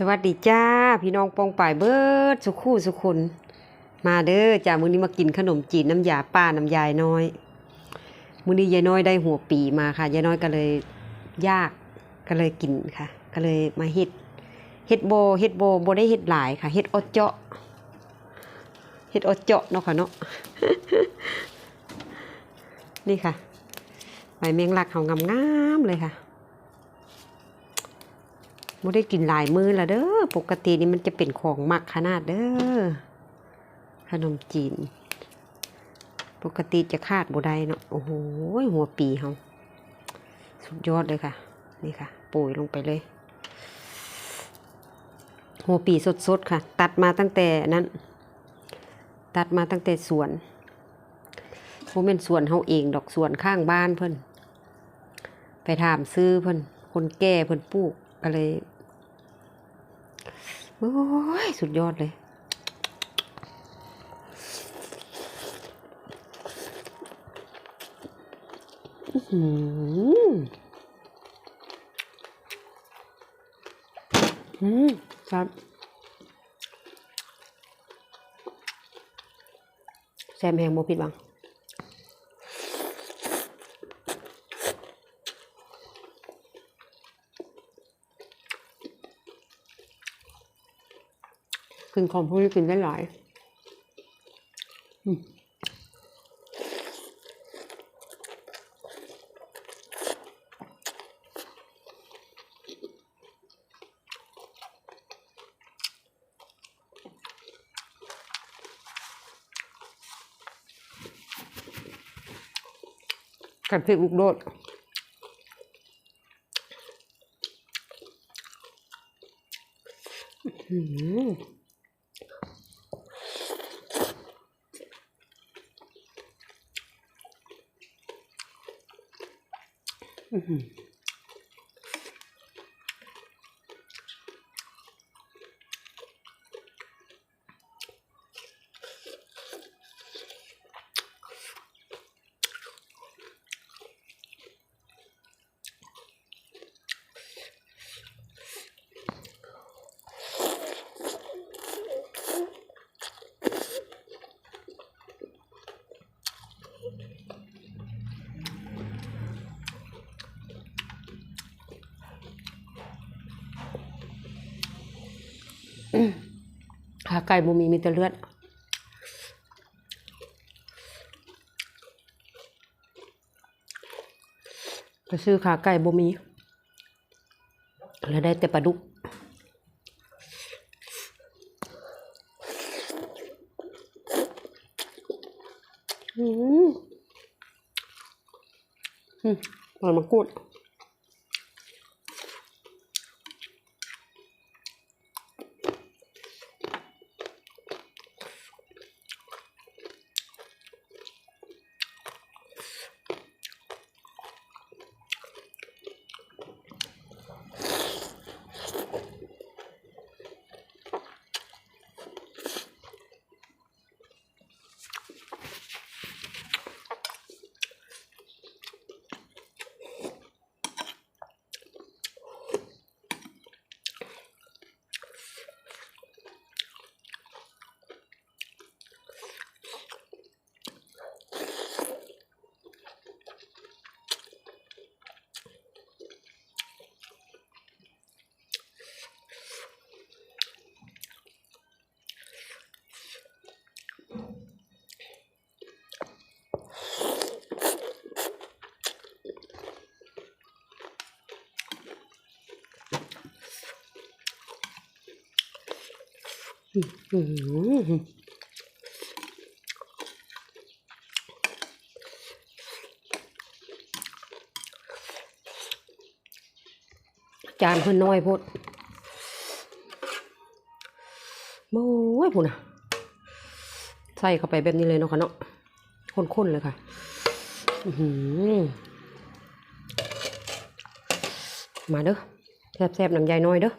สวัสดีจ้า พี่น้องปองป่ายเบิร์ดสุขคู่สุขคนมาเด้อจ้ามื้อนี้มากินขนมจีนน้ำยาป้าน้ำยายน้อยมื้อนี้ยายน้อยได้หัวปีมาค่ะยายน้อยก็เลยยากก็เลยกินค่ะ ก็เลยมาเฮ็ดเฮ็ดโบเฮ็ดโบโบได้เฮ็ดหลายค่ะเฮ็ดอดเจาะเฮ็ดอดเจาะเนาะค่ะเนาะนี่ค่ะใบแมงลักเขางามๆเลยค่ะ ไม่ได้กินหลายมื้อและเด้อปกตินี่มันจะเป็นของมักขนาดเด้อขนมจีน ปกติจะคาดบ่ได้เนาะโอ้โหหัวปีเขาสุดยอดเลยค่ะ นี่ค่ะโปุยลงไปเลย หัวปีสดๆค่ะ ตัดมาตั้งแต่นั้น ตัดมาตั้งแต่สวนโมเป็นสวนเฮาเองดอกสวนข้างบ้านเพิ่นไปถามซื้อเพิ่นคนแก่เพิ่นปลูกก็เลย โอ้ยสุดยอดเลย อื้อหืออืมครับแซมแหงโมผิดบัง กินของพวกนี้กินได้หลายกัดพริกลูกโดดอืมอื้ อ ขาไก่บ่มีมีแต่เลือดไปซื้อขาไก่บ่มี แล้วได้แต่ปลาดุกอืมอืมหอยมะกรูด จานเพิ่นน้อยโพดโอ้ยพูดนะใส่เข้าไปแบบนี้เลยเนาะค่ะเนาะข้นๆเลยค่ะ มาเด้อแซ่บๆน้ำยายน้อยเด้อ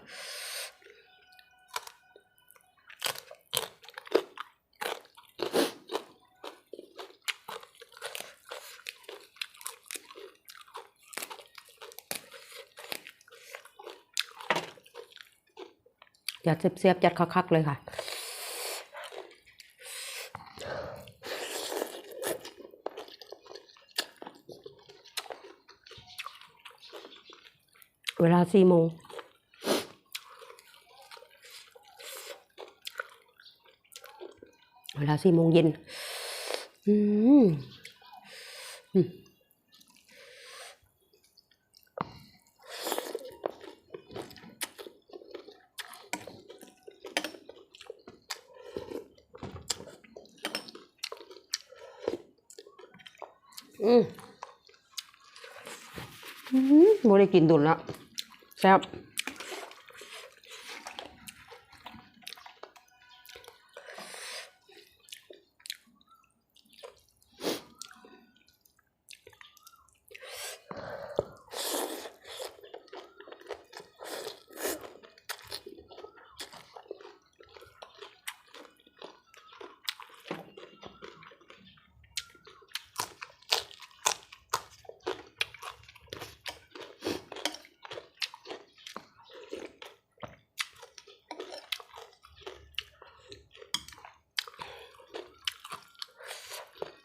จัดเสียบๆจัดคักๆเลยค่ะเวลาสี่โมงเวลาสี่โมงเย็น อืมอืมอืมอืมบ่ได้ กินดุนละแซ่บ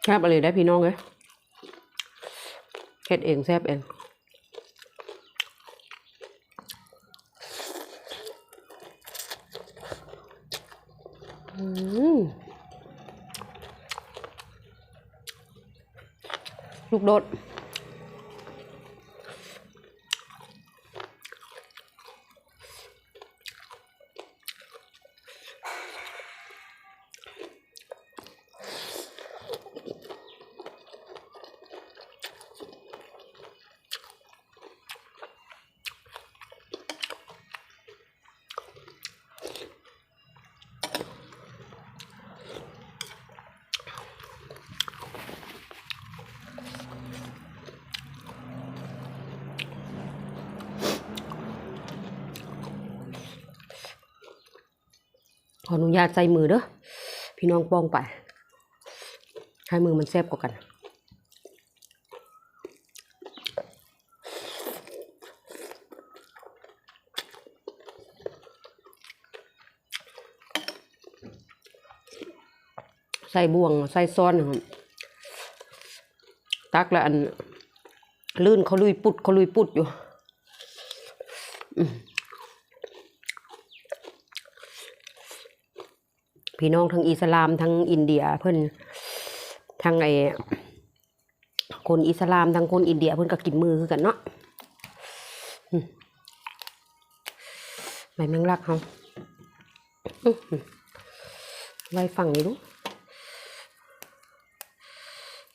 แซ่บอะไรได้พี่น้องเลยเฮ็ดเองแซ่บเองอืมลูกโดด ออนุญาตใส่มือเด้อพี่น้องป้องไป ให้มือมันแซ่บกว่ากัน ใส่บ่วง ใส่ซ้อนครับตักแล้วอัน ลื่นเขาลุยปุดเขาลุยปุดอยู่ พี่น้องทั้งอิสลามทั้งอินเดียเพิ่นทั้งไอคนอิสลามทั้งคนอินเดียเพิ่นก็กินมือคือกันเนาะอืมใบแมงลักเขาไว้ฝั่งนี้ดู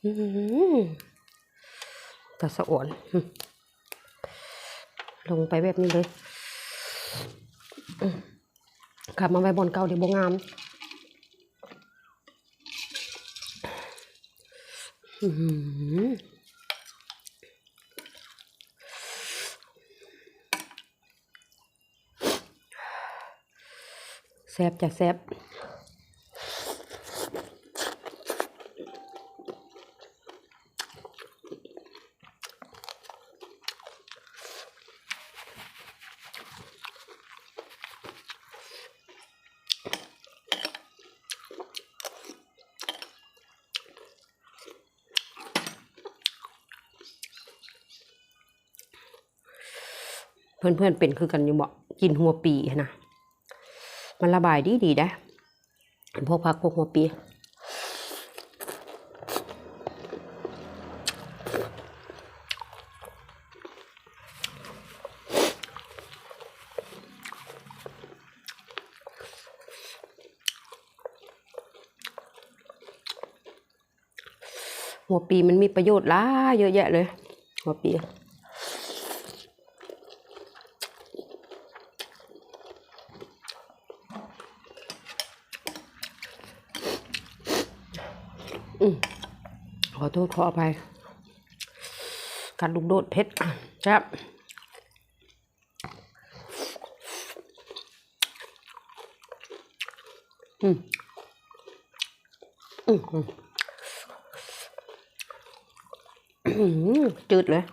อื้อหือตะสะอ่อนลงไปแบบนี้เลยกลับมาไว้บนเก่าเดี๋ยวบงาม อื้อหือ แซบจะแซบ อนเพื่อนๆเป็นคือกันอยู่บอกกินหัวปีนะมันระบายดีดีๆได้พวกพักพวกหัวปีหัวปีมันมีประโยชน์หล้ายเยอะแยะเลย หัวปี โทษขออภัยการลุกโดดเพชรครับอืมอืมอืมจืดเลย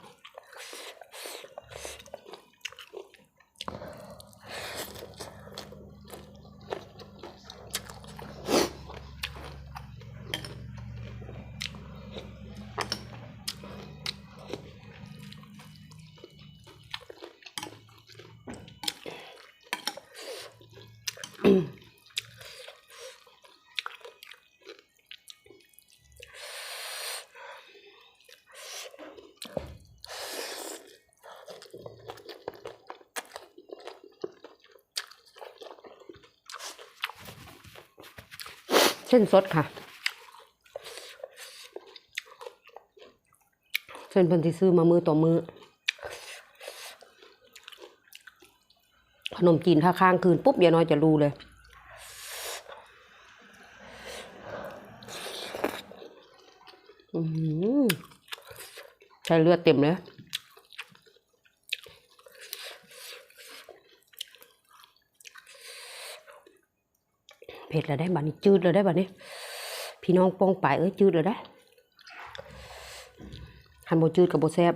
อ เส้นสดค่ะ เส้นพิ่นที่ซื้อมามือต่อมือ ขนมจีนถ้าค้างคืนปุ๊บยายน้อยจะรู้เลยใช้เลือดเต็มเลย ผ็ดแล้วได้บัดนี้จืดเลยได้บัดนี้ พี่น้องป้องไปายเอ้ยจืดเลยได้หันโบจืดกับโบแซบ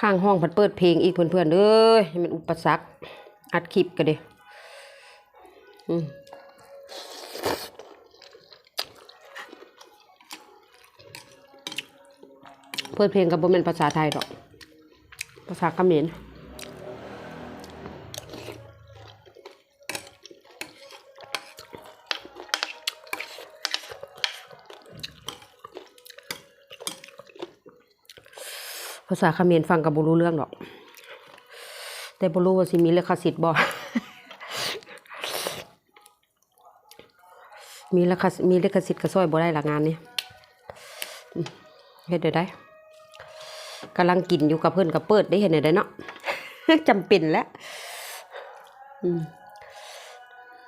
ข้างห้องเพันเปิดเพลงอีกเพื่อนๆเอ้ยมันอุปสรรคอัดคลิปกันเด้อืม เปิดเพลงกับโบเมนภาษาไทยหรอก ภาษาเขมรภาษาเขมรฟังกับบุรู้เรื่องหรอก แต่บุรู้ว่าสิมีเลขสิทธิ์บ่มีเลขสิมีเลขสิทธิ์กระซ้อยบ่ได้หลักงานนี้เฮ็ดได้ได้ กำลังกินอยู่กับเพื่อนกับเปิดได้เห็นได้เนาะจำเป็นแล้ว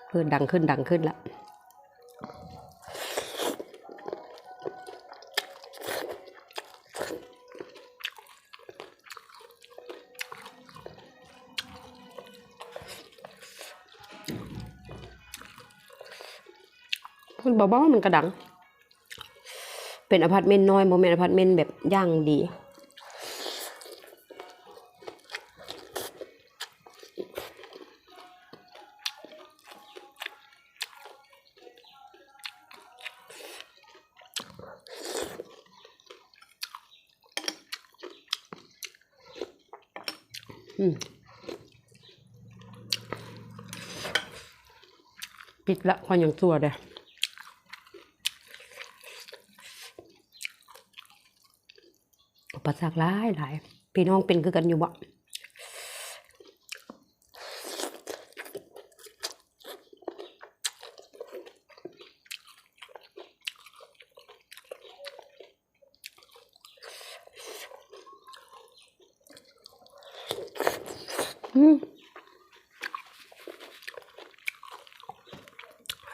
เพื่อนดังขึ้นดังขึ้นละเพื่อนบอกว่ามันกระดัง เป็นอพาร์ตเมนต์น้อยโมเมนต์อพาร์ตเมนต์แบบย่างดี ปิดละพออย่างตัวเด้ออุปสรรคหลายหลายพี่น้องเป็นคือกันอยู่บ่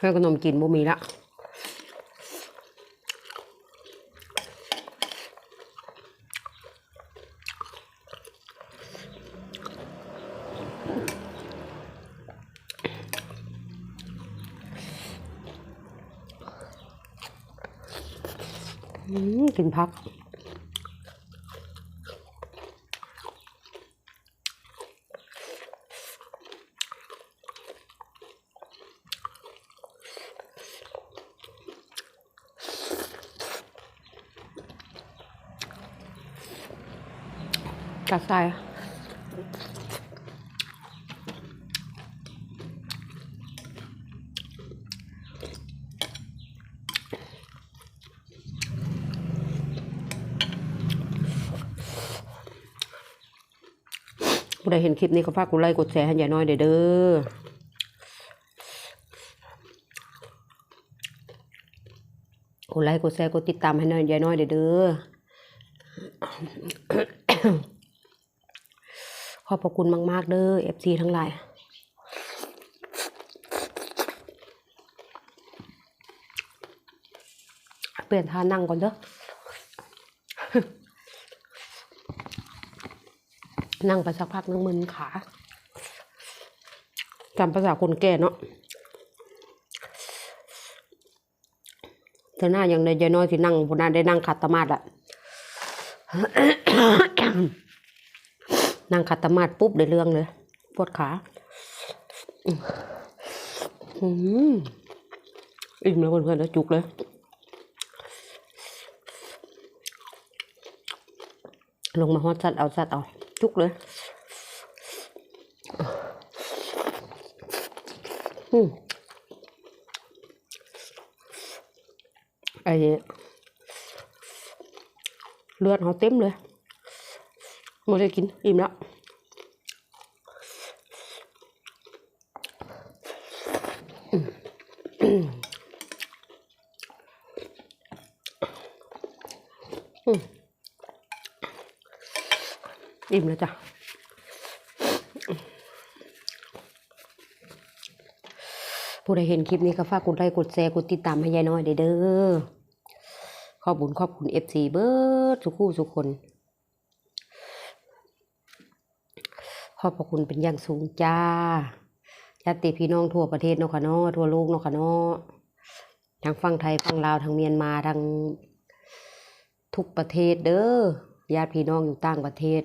เพื่อนขนมกินบ่มีละอืมกินพัก กัดใส่ผู้ใดเห็นคลิปนี้ก็ฝากกดไลค์กดแชร์ให้ยายน้อยเด้อเด้อกดไลค์กดแชร์กดติดตามให้หน่อยยายน้อยเด้อ ขอบพระคุณมาก ๆ เด้อ FC ทั้งหลายเปลี่ยนท่านั่งก่อนเด้อ นั่งไปสักพักนึงมึนขาจำภาษาคนแก่เนาะแต่หน้าอย่างในยายน้อยที่นั่งพนาได้นั่งขัดตมาดอะ นั่งขัดตมาดปุ๊บได้เรื่องเลยปวดขาอืมอิ่มแล้วเพื่อนๆแล้วจุกเลยลงมาฮอดสัตว์เอาสัตว์เอาจุกเลยอืมไอเลือดเขาเต็มเลย ไม่ได้กิน อิ่มแล้วอิ่มแล้วจ้ะผู้ใดเห็นคลิปนี้ก็ฝากกดไลค์กดแชร์กดติดตามให้ยายน้อยเด้อขอบุญขอบคุณเอฟซีเบิร์ดสุคู่สุกคน ขอบพระคุณเป็นอย่างสูงจ้าญาติพี่น้องทั่วประเทศเนาะค่ะเนาะทั่วโลกเนาะค่ะเนาะทั้งฝั่งไทยฝั่งลาวทั้งเมียนมาทั้งทุกประเทศเด้อญาติพี่น้องอยู่ต่างประเทศ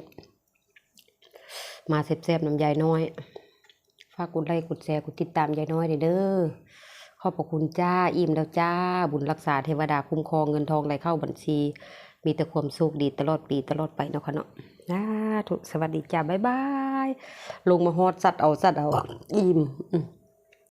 มาแซ่บๆน้ำยายน้อย ฝากกดไลค์กดแชร์กดติดตามยายน้อยเด้อขอบพระคุณจ้าอิ่มแล้วจ้า บุญรักษาเทวดาคุ้มครองเงินทองไหลเข้าบัญชี มีแต่ความสุขดีตลอดปีตลอดไปเนาะค่ะเนาะสาธุสวัสดีจ้าบ๊ายบาย ลงมาฮอดสัตว์เอาสัตว์เอาอิ่มอืม